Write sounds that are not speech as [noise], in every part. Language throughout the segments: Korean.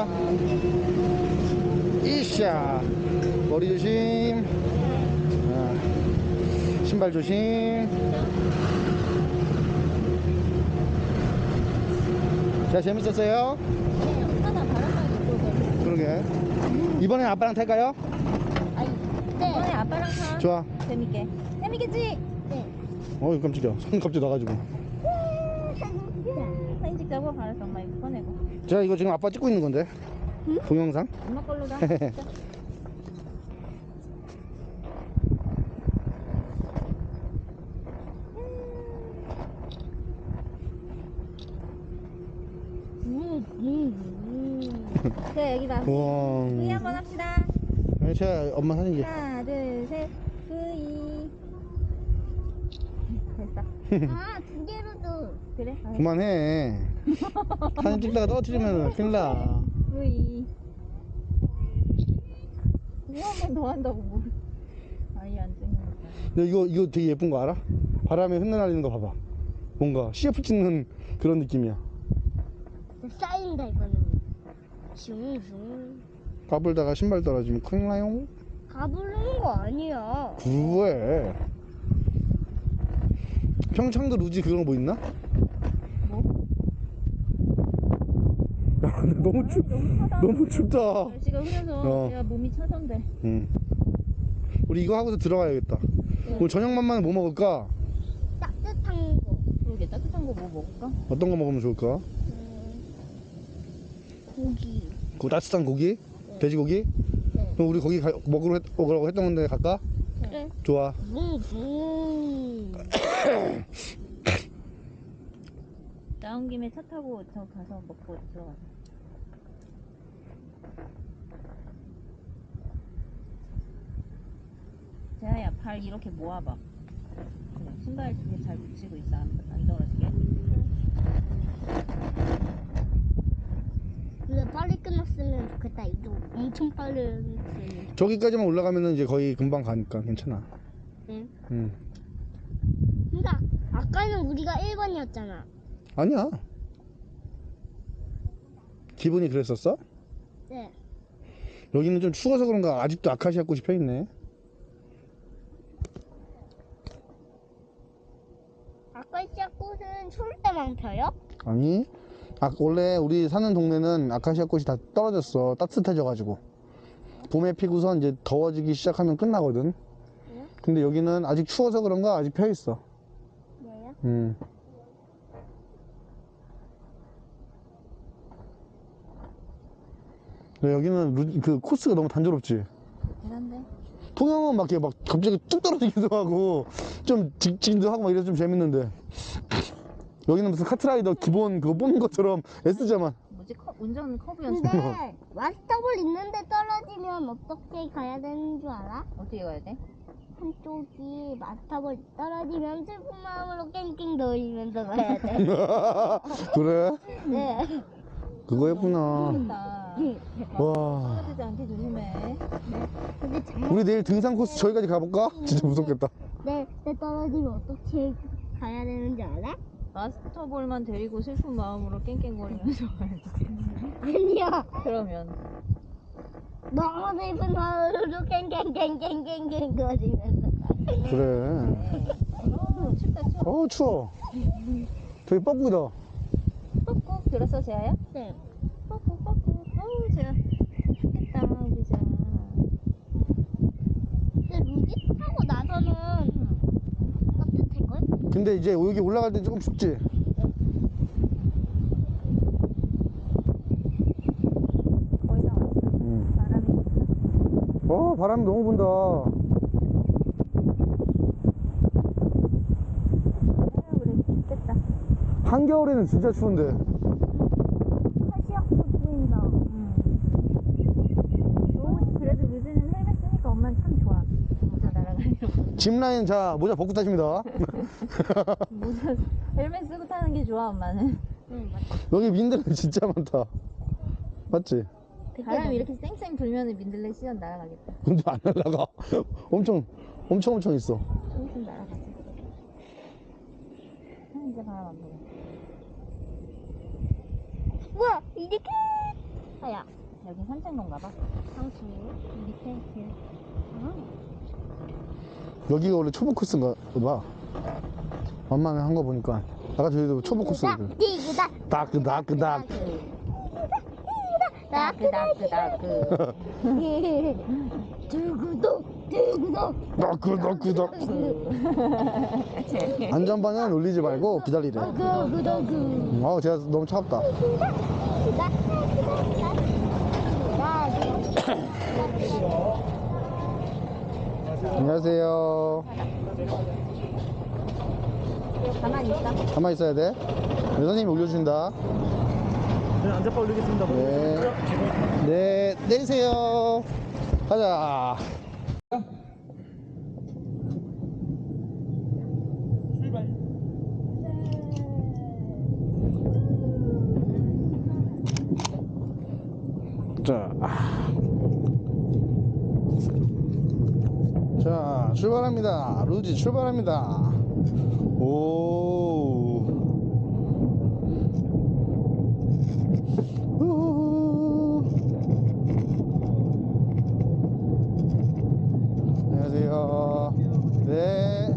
자. 이샤. 머리 조심. 아, 신발 조심. 자, 재밌었어요? 그러게. 이번엔 아빠랑 탈까요? 네 이번에 아빠랑 타 좋아. 재밌게 재밌겠지? 네 어이, 깜짝이야. 손 갑자기 나가지고. 사진 찍자고 알았어 엄마 이거 꺼내고 자, 이거 지금 아빠 찍고 있는 건데. 동영상? 엄마 걸로다. [laughs] 자 여기 봐 우와. V 한번 합시다 네, 제가 엄마 사진 찍 하나 둘셋 V 됐어 아. 그래 아, 그만해. 사진 찍다가 떨어뜨리면 큰일 나. V 이거 한번더 한다고 뭘 아예 안 찍는 거다 근데 이거, 이거 되게 예쁜 거 알아? 바람에 흩날리는 거 봐봐. 뭔가 CF 찍는 그런 느낌이야. 쌓인다, 이거는. 슝슝. 까불다가 신발 떨어지면 큰일 나요. 가부르는 거 아니야. 그래. 평창도 루지 그런 거 뭐 있나? 뭐? 야, 근데 너무 춥, 너무 춥다. 날씨가 흐려서 어. 내가 몸이 차던데 응. 우리 이거 하고서 들어가야겠다. 오늘 저녁만만 뭐 먹을까? 따뜻한 거. 그러게 따뜻한 거 뭐 먹을까? 어떤 거 먹으면 좋을까? 음, 고기. 그 따뜻한 고기? 돼지고기? 네. 그럼 우리 거기 가, 먹으러 했, 먹으라고 했던 건데 갈까? 그래. 좋아. [coughs] 나온 김에 차 타고 저 가서 먹고 들어가자. 재하야 발 이렇게 모아봐. 그래, 신발 두개잘 붙이고 있어. 안, 안 떨어지게 근데 빨리 끝났으면 좋겠다. 이거 엄청 빨리 끝났으면. 저기까지만 올라가면은 이제 거의 금방 가니까 괜찮아. 응. 응. 그러니까 아까는 우리가 1번이었잖아. 아니야. 기분이 그랬었어? 네. 여기는 좀 추워서 그런가 아직도 아카시아 꽃이 펴 있네. 아까 시작 꽃은 추울 때만 펴요? 아니. 아, 원래 우리 사는 동네는 아카시아 꽃이 다 떨어졌어. 따뜻해져가지고. 봄에 피고선 이제 더워지기 시작하면 끝나거든. 응? 근데 여기는 아직 추워서 그런가 아직 펴 있어. 네요. 음. 근데 여기는 루- 그 코스가 너무 단조롭지. 한데 통영은 막 이렇게 막 갑자기 뚝 떨어지기도 하고 좀 직진도 하고 막 이래서 좀 재밌는데 여기는 무슨 카트라이더 기본 그거 뽑는 것처럼 S자만 뭐지 커, 운전 커브 연습 근데 마스터볼 있는데 떨어지면 어떻게 가야 되는 줄 알아? 어떻게 가야 돼? 한쪽이 마스터볼 떨어지면 슬픈 마음으로 깽깽 돌리면서 가야 돼. [laughs] 그래? 네. 그거였구나 와 떨어지지 않게 조심해 근데 잘, 우리 내일 등산 코스 저기까지 가볼까? 진짜 무섭겠다 내, 내 떨어지면 어떻게 가야 되는지 알아? 마스터볼만 데리고 슬픈 마음으로 깽깽거리면서 [laughs] 가야지 아니야. 그러면. 너무 슬픈 마음으로 깽깽깽깽깽깽 거리면서 가. 그래. 어 춥다 추워 어 추워. 되게 뻐꾸다 꾹꾹 들었어 재하야? 네. 꾹꾹 꾹꾹 어우 재하 좋겠다 우리 재하 근데 루지 타고 나서는 따뜻할걸? 근데 이제 여기 올라갈 때 조금 춥지? 거의 다 왔어 응. 바람이 어 바람이 너무 분다. 그래. 좋겠다. 한겨울에는 진짜 추운데 카시아코 보인다. 음. 너무 그래도 요즘은 헬멧 쓰니까 엄마는 참 좋아 모자 날아가려고 짚라인 자 모자 벗고 타십니다. [laughs] 모자 헬멧 쓰고 타는 게 좋아 엄마는. 응. 여기 민들레 진짜 많다. 맞지? 바람이 이렇게 쌩쌩 불면 민들레 시선 날아가겠다. 근데 안 날라가. 엄청 엄청 엄청 있어. 좀 있으면 날아가지. 아, 이제 바람 안 불어. 우와, 이렇게. 아야 여기 산책로인가 봐. 상수 밑에 길. 여기가 원래 초보 코스인가 봐. 만만히 한거 보니까. 아까 저희도 초보 코스거든. 다크 다크. 다크 다크 다크. 두구독 두구독 다크 다크. 안전방향 올리지 말고 기다리래. 어, 제가 너무 차갑다. 안녕하세요. 가만히 있어. 가만히 있어야 돼. 여사님이 올려주신다. 네, 안전바 올리겠습니다. 네. 네, 내리세요. 가자. 자. 자, 출발합니다. 루지 출발합니다. 오. 우후. 안녕하세요. 네.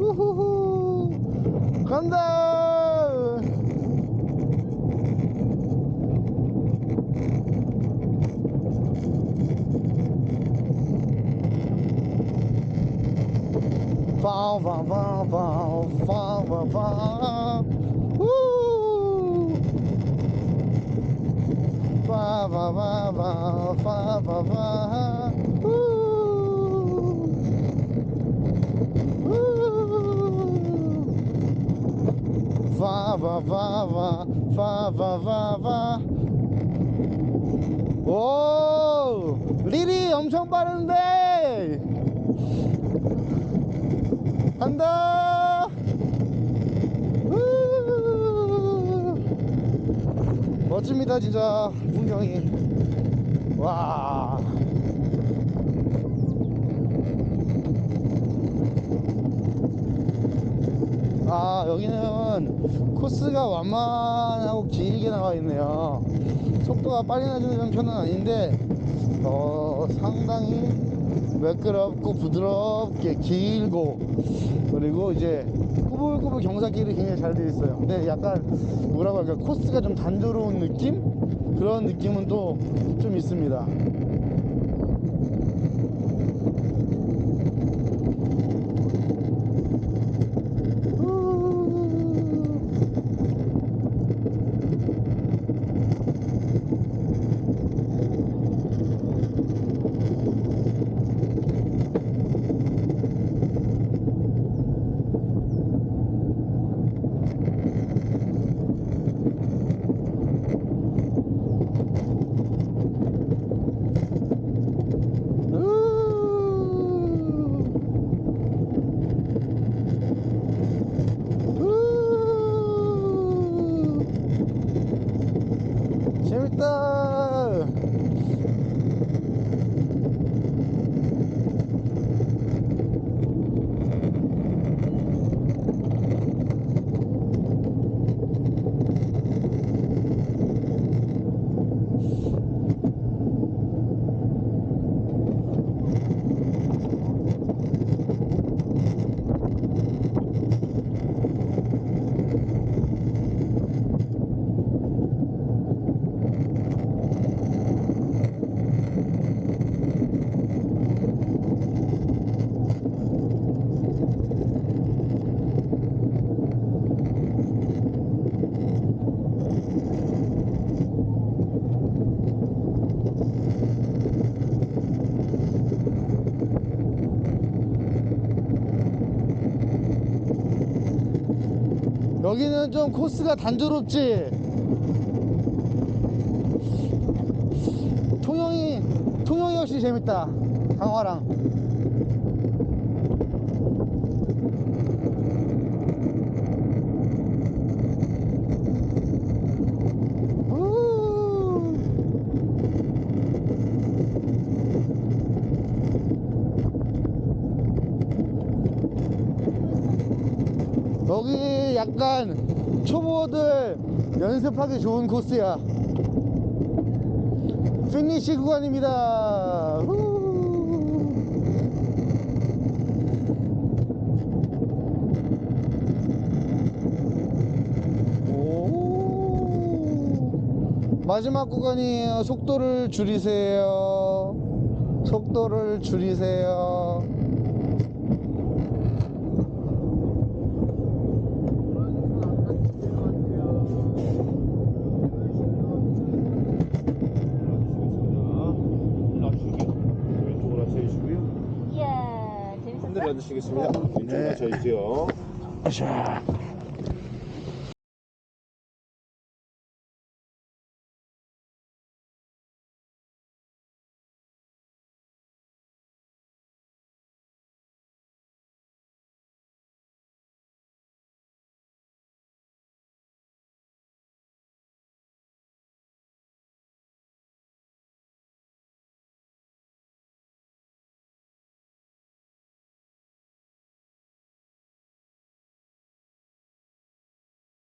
우후후. 간다. 빠바바바바바바 우 빠바바바바바바 우 바바바바 바바바바 오 리리 엄청 빠른데 간다 우! 멋집니다 진짜 풍경이 와 아, 여기는 코스가 완만하고 길게 나와 있네요. 속도가 빨리 나주는 편은 아닌데, 어, 상당히 매끄럽고 부드럽게 길고, 그리고 이제 꾸불꾸불 경사길이 굉장히 잘 되어 있어요. 근데 약간 뭐라고 할까, 코스가 좀 단조로운 느낌? 그런 느낌은 또 좀 있습니다. 여기는 좀 코스가 단조롭지. 통영이 통영이 역시 재밌다. 강화랑. 여기 약간 초보들 연습하기 좋은 코스야. 피니시 구간입니다. 후. 오. 마지막 구간이에요. 속도를 줄이세요. 속도를 줄이세요. 왼쪽으로 하셔주시고요. 이야 재밌었어? 흔들어 주시겠습니다. 왼쪽으로 네. 하셔주세요. 자.